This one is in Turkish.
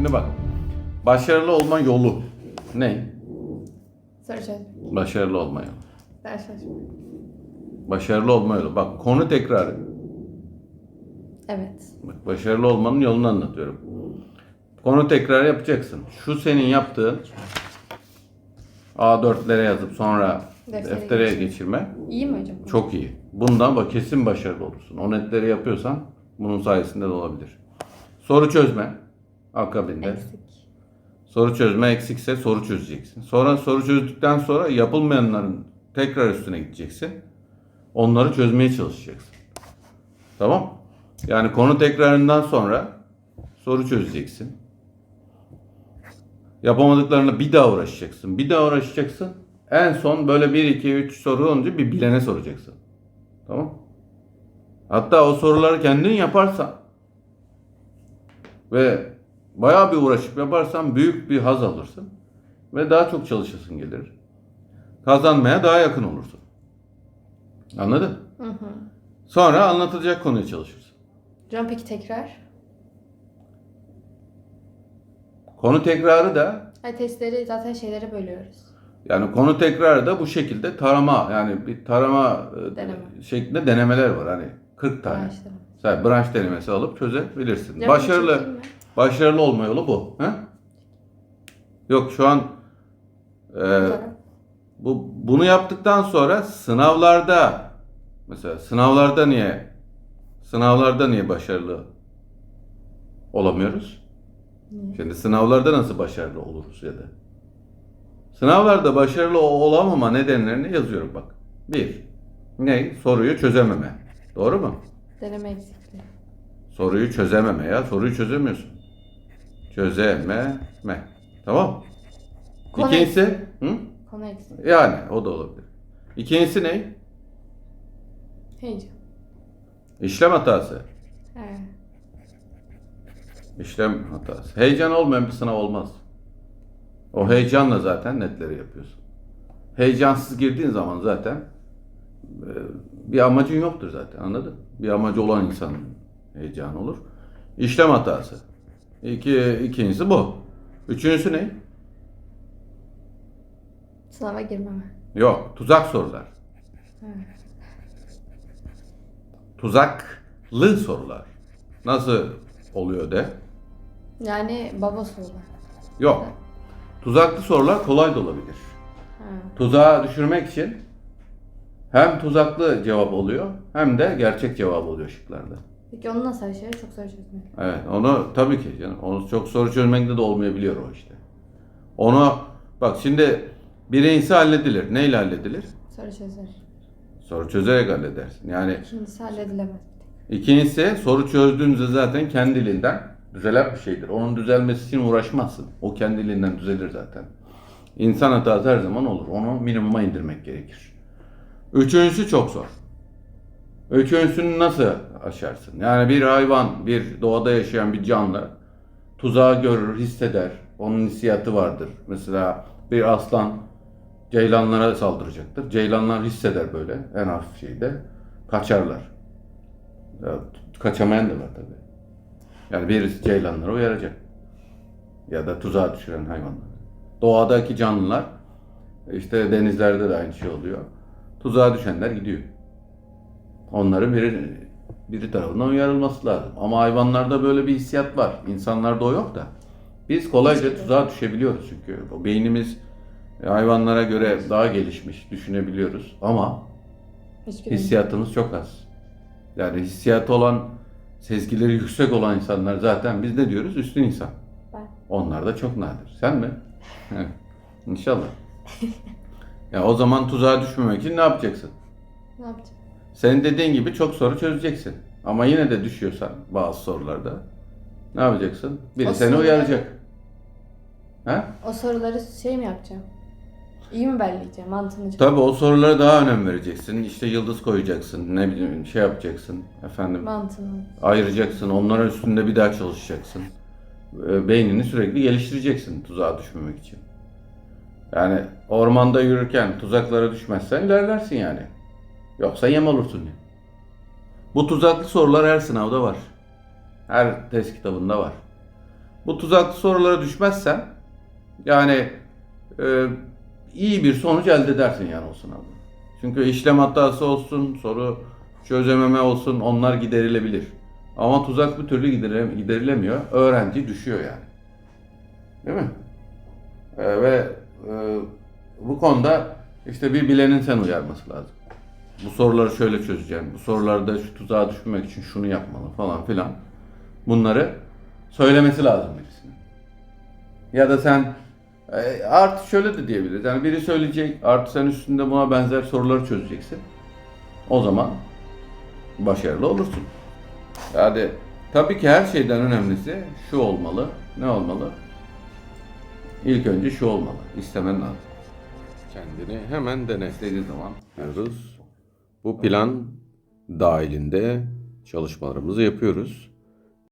Şimdi bak. Başarılı olma yolu ne? Soru çöz. Başarılı olma yolu. Ders çalışma. Başarılı olma yolu. Bak konu tekrarı. Evet. Bak başarılı olmanın yolunu anlatıyorum. Konu tekrar yapacaksın. Şu senin yaptığın A4'lere yazıp sonra Deftere deftere geçirme. geçirme İyi mi hocam? çok iyi. Bundan bak kesin başarılı olursun. O netleri yapıyorsan bunun sayesinde de olabilir. Soru çözme akabinde. Eksik. Soru çözme eksikse soru çözeceksin. Sonra soru çözdükten sonra yapılmayanların tekrar üstüne gideceksin. Onları çözmeye çalışacaksın. Tamam? Yani konu tekrarından sonra soru çözeceksin. Yapamadıklarına bir daha uğraşacaksın. Bir daha uğraşacaksın. En son böyle 1, 2, 3 soru olunca bir bilene soracaksın. Tamam? Hatta o soruları kendin yaparsan ve bayağı bir uğraşıp yaparsan büyük bir haz alırsın ve daha çok çalışasın gelir. Kazanmaya daha yakın olursun. Anladın? Hı hı. Sonra anlatılacak konuya çalışırsın. Hocam peki tekrar? Konu tekrarı da Ay testleri zaten şeylere bölüyoruz. yani konu tekrarı da bu şekilde tarama yani bir tarama e, Deneme. şeklinde denemeler var hani 40 tane. Branşları. Sen branş denemesi alıp çözebilirsin. Hocam, Başarılı? Başarılı olma yolu bu. He? Yok şu an e. Bu bunu yaptıktan sonra sınavlarda mesela sınavlarda niye sınavlarda niye başarılı olamıyoruz? Niye? Şimdi sınavlarda nasıl başarılı oluruz ya da? Sınavlarda başarılı olamama nedenlerini yazıyorum bak. Bir, ne? Soruyu çözememe. Doğru mu? Deneme eksikliği. Soruyu çözememe ya. Soruyu çözemiyorsun. Çözememe. Tamam. Konu İkincisi, hı? Eksik. Yani o da olabilir. İkincisi ne? Heyecan. İşlem hatası. He. İşlem hatası. Heyecan olmayan bir sınav olmaz. O heyecanla zaten netleri yapıyorsun. Heyecansız girdiğin zaman zaten e, bir amacın yoktur zaten anladın? Bir amacı olan insanın heyecanı olur. İşlem hatası. İki, ikincisi bu. Üçüncüsü ne? Sınava girmeme. Yok. Tuzak sorular. Tuzaklı sorular. Nasıl oluyor de? Yani baba sorular. Yok. Tuzaklı sorular kolay da olabilir. Ha. Tuzağa düşürmek için hem tuzaklı cevap oluyor hem de gerçek cevap oluyor şıklarda. Peki onu nasıl aşarız? Çok soru çözmek. Evet onu tabii ki canım. Onu çok soru çözmekte de olmayabiliyor o işte. Onu bak şimdi birincisi halledilir. Neyle halledilir? Soru çözer. Soru çözerek halledersin. Yani İkincisi halledilemez. ikincisi soru çözdüğünüzde zaten kendiliğinden düzelen bir şeydir. Onun düzelmesi için uğraşmazsın. O kendiliğinden düzelir zaten. İnsan hatası her zaman olur. Onu minimuma indirmek gerekir. Üçüncüsü çok zor. Üçüncüsünü nasıl aşarsın? Yani bir hayvan, bir doğada yaşayan bir canlı tuzağı görür, hisseder. Onun hissiyatı vardır. Mesela bir aslan ceylanlara saldıracaktır. Ceylanlar hisseder böyle en hafif şeyde. Kaçarlar. Ya, kaçamayan da var tabii. Yani birisi ceylanları uyaracak. Ya da tuzağa düşüren hayvanlar. Doğadaki canlılar işte denizlerde de aynı şey oluyor. Tuzağa düşenler gidiyor. Onların biri biri tarafından uyarılması lazım. Ama hayvanlarda böyle bir hissiyat var. İnsanlarda o yok da. Biz kolayca tuzağa düşebiliyoruz çünkü. O beynimiz e, hayvanlara göre daha gelişmiş, düşünebiliyoruz. Ama hissiyatımız çok az. Yani hissiyatı olan, sezgileri yüksek olan insanlar zaten biz ne diyoruz? Üstün insan. Ben. Onlar da çok nadir. Sen mi? İnşallah. ya o zaman tuzağa düşmemek için ne yapacaksın? Ne yapacağım? Senin dediğin gibi çok soru çözeceksin. Ama yine de düşüyorsan bazı sorularda ne yapacaksın? Biri O seni soruları- uyaracak. Ha? O soruları şey mi yapacağım? İyi mi belleyeceğim? Mantığını Tabii o sorulara daha önem vereceksin. İşte yıldız koyacaksın. Ne bileyim şey yapacaksın. Efendim Mantığını. ayıracaksın. Onların üstünde bir daha çalışacaksın. Ee, Beynini sürekli geliştireceksin tuzağa düşmemek için. Yani ormanda yürürken tuzaklara düşmezsen ilerlersin yani. Yoksa yem olursun yani. Bu tuzaklı sorular her sınavda var. Her test kitabında var. Bu tuzaklı sorulara düşmezsen yani e, iyi bir sonuç elde edersin yani o sınavda. Çünkü işlem hatası olsun, soru çözememe olsun onlar giderilebilir. Ama tuzak bir türlü giderilemiyor. Öğrenci düşüyor yani. Değil mi? E, ve e, bu konuda işte bir bilenin sen uyarması lazım. Bu soruları şöyle çözeceğim. Bu sorularda şu tuzağa düşmemek için şunu yapmalı falan filan. Bunları söylemesi lazım birisinin. Ya da sen e, artı şöyle de diyebiliriz. Yani biri söyleyecek, artı sen üstünde buna benzer soruları çözeceksin. O zaman başarılı olursun. Yani tabii ki her şeyden önemlisi şu olmalı. Ne olmalı? İlk önce şu olmalı. İstemen lazım. Kendini hemen dene. İstediğin zaman yapıyoruz. Bu plan dahilinde çalışmalarımızı yapıyoruz.